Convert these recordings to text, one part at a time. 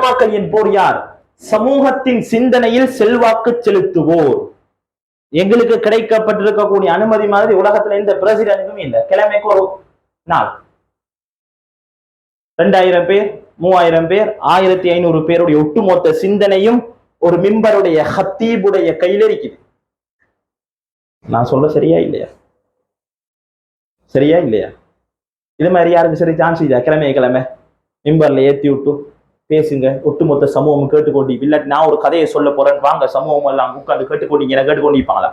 உலமாக்கல் என்போர் யார்? சமூகத்தின் சிந்தனையில் செல்வாக்கு செலுத்துவோர். எங்களுக்கு கிடைக்கப்பட்டிருக்கக்கூடிய அனுமதி மாதிரி உலகத்துல எந்த பிரசிடென்ட்டும் இல்லை. கிழமைக்கு ஒரு நாள். ரெண்டாயிரம் பேர் மூவாயிரம் பேர் ஆயிரத்தி ஐநூறு பேருடைய ஒட்டுமொத்த சிந்தனையும் ஒரு மிம்பருடைய ஹத்தீபுடைய கையில் இருக்குது. நான் சொல்ல சரியா இல்லையா? சரியா இல்லையா? இது மாதிரி யாருக்கு சரி? சான்ஸ் இதா கிழமை கிழமை. மிம்பர்ல ஏத்தி விட்டு. பேசுங்க. ஒட்டுமொத்த சமூகம் கேட்டுக்கொண்டு இல்லாட்டி நான் ஒரு கதையை சொல்ல போறேன். வாங்க சமூகம் எல்லாம் உட்கார்ந்து கேட்டுக்கொண்டீங்க என கேட்டுக்கொண்டிருப்பாங்களா?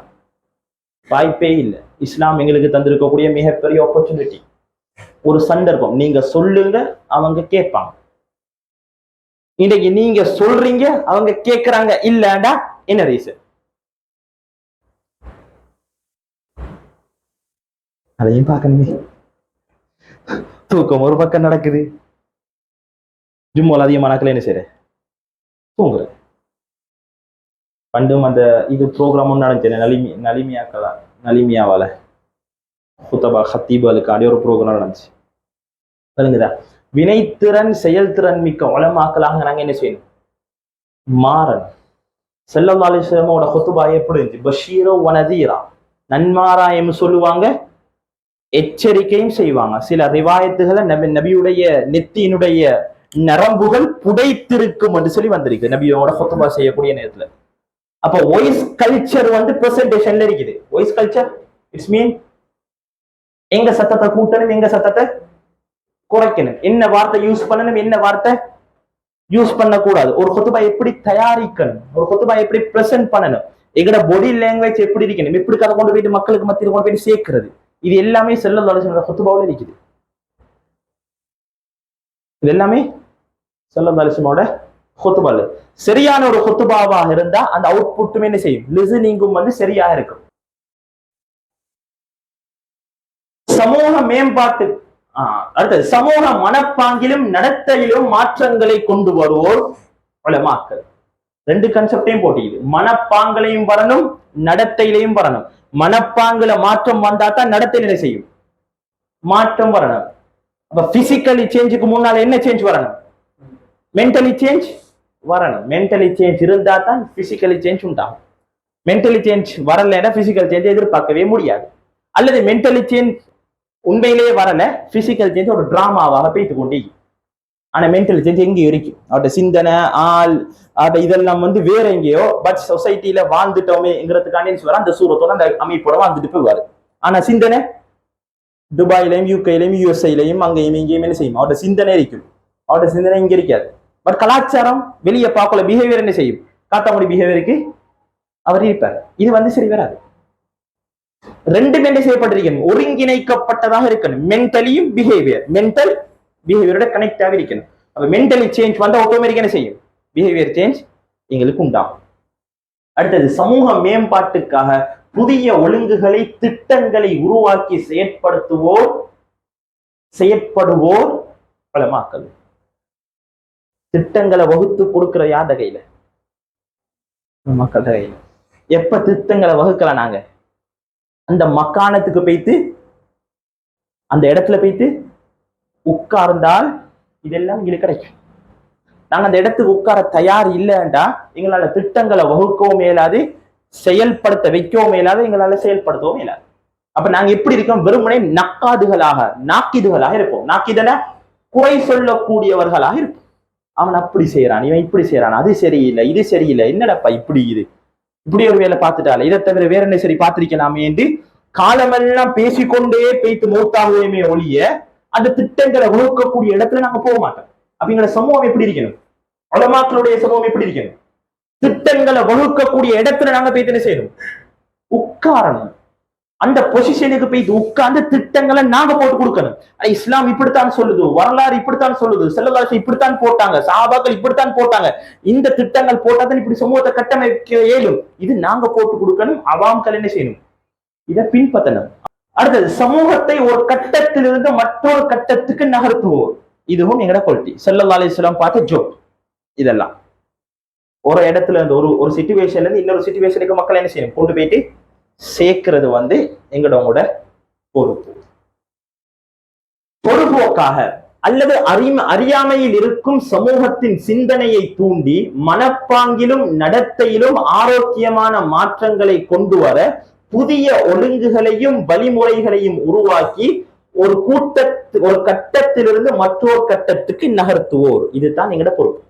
வாய்ப்பே இல்லை. இஸ்லாம் எங்களுக்கு தந்திருக்கக்கூடிய மிகப்பெரிய ஆப்பர்ச்சுனிட்டி ஒரு சந்தர்ப்பம். நீங்க சொல்லுங்க அவங்க கேட்பாங்க. இன்னைக்கு நீங்க சொல்றீங்க அவங்க கேக்குறாங்க. இல்லடா என்ன ரீசன் அதையும் பார்க்கணுமே. தூக்கம் ஒரு பக்கம் நடக்குது. ஜிம்மோல் அதிகமான நாட்கள் என்ன செய்யற? தூங்குற. பண்டும் அந்த இது ப்ரோக்ராமும் நடந்துச்சு நலிமி நலிமியாக்களா நலிமியாவால ஹுத்தபா ஹத்தீபாலுக்கு அடி ஒரு ப்ரோக்ராம் நடந்துச்சு. விளங்குதா? வினைத்திறன் செயல்திறன் மிக்க உலமாக்கலாக நாங்க என்ன செய்யணும்? மாறணும். செல்லம் அலிஸ்லமோட ஹொத்துபா எப்படி இருந்துச்சு? பஷீரோ வனதீரா நன்மாராயம் சொல்லுவாங்க எச்சரிக்கையும் செய்வாங்க. சில ரிவாயத்துகளை நபி நபியுடைய நெத்தியினுடைய நரம்புகள் புடைத்திருக்கும் என்று சொல்லி வந்திருக்கு. நபியோட சொத்தமா செய்யக்கூடிய நேரத்துல. அப்ப வாய்ஸ் கல்ச்சர் வந்து பிரசன்டேஷன்ல இருக்குது. வாய்ஸ் கல்ச்சர் இட்ஸ் மீன் எங்க சத்தத்தை கூட்டணும் எங்க சத்தத்தை குறைக்கணும். என்ன வார்த்தை யூஸ் பண்ணணும் என்ன வார்த்தை யூஸ் பண்ணக்கூடாது. ஒரு கொத்துபா எப்படி தயாரிக்கணும் ஒரு கொத்துபா எப்படி ப்ரெசென்ட் பண்ணணும் எங்கட பொடி லாங்குவேஜ் எப்படி இருக்கணும் எப்படி கதை கொண்டு போயிட்டு மக்களுக்கு மத்தியில் கொண்டு போயிட்டு சேர்க்கிறது இது எல்லாமே செல்ல ஆலோசனை கொத்துபாவில் இருக்குது. இது எல்லாமே செல்லம் ஆலோசனோட கொத்துபால். சரியான ஒரு ஹொத்துபாவாக இருந்தா அந்த அவுட்புட்டுமே என்ன செய்யும்? லிசனிங்கும் வந்து சரியாக இருக்கும். சமூக மேம்பாட்டு அடுத்தது சமூக மனப்பாங்கிலும் நடத்தையிலும் மாற்றங்களை கொண்டு வருவோர் உலமாக்கள். ரெண்டு கன்செப்டையும் போட்டிக்குது. மனப்பாங்களையும் வரணும் நடத்தையிலையும் வரணும். மனப்பாங்குல மாற்றம் வந்தா தான் நடத்தை நிலை செய்யும்? மாற்றம் வரணும். அப்ப பிசிக்கலி சேஞ்சுக்கு முன்னால என்ன சேஞ்ச் வரணும்? மென்டலி சேஞ்ச் வரணும். மென்டலி சேஞ்ச் இருந்தா தான் பிசிக்கலி சேஞ்ச் உண்டாகும். மென்டலி சேஞ்ச் வரலைன்னா பிசிக்கல் சேஞ்ச் எதிர்பார்க்கவே முடியாது. அல்லது மென்டலி சேஞ்ச் உண்மையிலேயே வரல பிசிக்கல் சேஞ்ச் ஒரு டிராமாவாக பேத்து கொண்டே ஆனா மென்டல் சேஞ்ச் எங்கேயோ இருக்கு அவரோட சிந்தனை ஆள் அவட்ட இதெல்லாம் வந்து வேற எங்கேயோ பட் சொசைட்டில வாழ்ந்துட்டோமேங்கிறதுக்காண்டி என்ன அந்த சூரத்தோட அந்த அமைப்போட வாழ்ந்துட்டு வருது ஆனா சிந்தனை துபாயிலையும் யூகேலையும் யூஎஸ்ஐலையும் அங்கேயும் இங்கேயும் என்ன செய்யும்? அவரோட சிந்தனை இருக்கும் அவரோட சிந்தனை இங்க இருக்காது பட் கலாச்சாரம் வெளியே பார்க்கல பிஹேவியர் என்ன செய்யும்? காத்தாமுடி பிஹேவியருக்கு அவர் இருப்பார். இது வந்து சரி வராது. ரெண்டுமே என்ன செய்யப்பட்டிருக்கணும்? ஒருங்கிணைக்கப்பட்டதாக இருக்கணும். மென்டலியும் பிஹேவியர் மென்டல் பிஹேவியரோட கனெக்டாக இருக்கணும். அப்ப மென்டலி சேஞ்ச் வந்து ஆட்டோமேட்டிக் என்ன செய்யும்? பிஹேவியர் சேஞ்ச் எங்களுக்கு உண்டாகும். அடுத்தது சமூக மேம்பாட்டுக்காக புதிய ஒழுங்குகளை திட்டங்களை உருவாக்கி செயற்படுத்துவோர் செயற்படுவோர் பலமாக்கல் திட்டங்களை வகுத்து கொடுக்கிற யார் கையில? மக்கள் கையில. எப்ப திட்டங்களை வகுக்கல நாங்க? அந்த மக்கானத்துக்கு போய்த்து அந்த இடத்துல போய்த்து உட்கார்ந்தால் இதெல்லாம் எங்களுக்கு கிடைக்கும். நாங்க அந்த இடத்துக்கு உட்கார தயார் இல்லைன்றா எங்களால திட்டங்களை வகுக்கவும் மேலாது செயல்படுத்த வைக்கவும் இயலாது எங்களால செயல்படுத்தவும் இயலாது. அப்ப நாங்க எப்படி இருக்கோம்? வெறுமனே நக்காதுகளாக நாக்கிதுகளாக இருப்போம். நாக்கிதன குறை சொல்லக்கூடியவர்களாக இருப்போம். அவன் அப்படி செய்யறான் இவன் இப்படி செய்யறான் அது சரியில்லை இது சரியில்லை என்னடப்பா இப்படி இது? இப்படி ஒரு வேலை பார்த்துட்டால இதை தவிர வேற என்ன சரி பார்த்திருக்கலாமே என்று காலமெல்லாம் பேசிக்கொண்டே பேய்த்து மூத்தாகுமே ஒழிய அந்த திட்டங்களை உழுக்கக்கூடிய இடத்துல நாங்க போக மாட்டோம். அப்படிங்கிற சமூகம் எப்படி இருக்கணும்? உலமாக்களுடைய சமூகம் எப்படி இருக்கணும்? திட்டங்களை வகுக்கக்கூடிய இடத்துல நாங்க போய் என்ன செய்யணும்? உட்காரணும். அந்த பொசிஷனுக்கு போய் உட்கார்ந்து திட்டங்களை நாங்க போட்டு கொடுக்கணும். ஆனா இஸ்லாம் இப்படித்தான் சொல்லுது வரலாறு இப்படித்தான் சொல்லுது செல்லவாசி இப்படித்தான் போட்டாங்க சாபாக்கள் இப்படித்தான் போட்டாங்க. இந்த திட்டங்கள் போட்டாதான் இப்படி சமூகத்தை கட்டமைக்க இயலும். இது நாங்க போட்டு கொடுக்கணும் அவாம்கள் என்ன செய்யணும்? இதை பின்பற்றணும். அடுத்தது சமூகத்தை ஒரு கட்டத்திலிருந்து மற்றொரு கட்டத்துக்கு நகர்த்துவோம். இதுவும் எங்கட கொள்கை செல்லல்லா அலிஸ்லாம் பார்த்த ஜோக் இதெல்லாம். ஒரு இடத்துல இருந்து ஒரு ஒரு சுச்சுவேஷன்ல இருந்து இன்னொரு சுச்சுவேஷனுக்கு மக்கள் என்ன செய்யணும்? கொண்டு போயிட்டு சேர்க்கிறது வந்து எங்களோட பொறுப்பு. பொறுப்போக்காக அல்லது அறிம அறியாமையில் இருக்கும் சமூகத்தின் சிந்தனையை தூண்டி மனப்பாங்கிலும் நடத்தையிலும் ஆரோக்கியமான மாற்றங்களை கொண்டு வர புதிய ஒழுங்குகளையும் வழிமுறைகளையும் உருவாக்கி ஒரு கூட்டத்து ஒரு கட்டத்திலிருந்து மற்றொரு கட்டத்துக்கு நகர்த்துவோர். இதுதான் எங்களோட பொறுப்பு.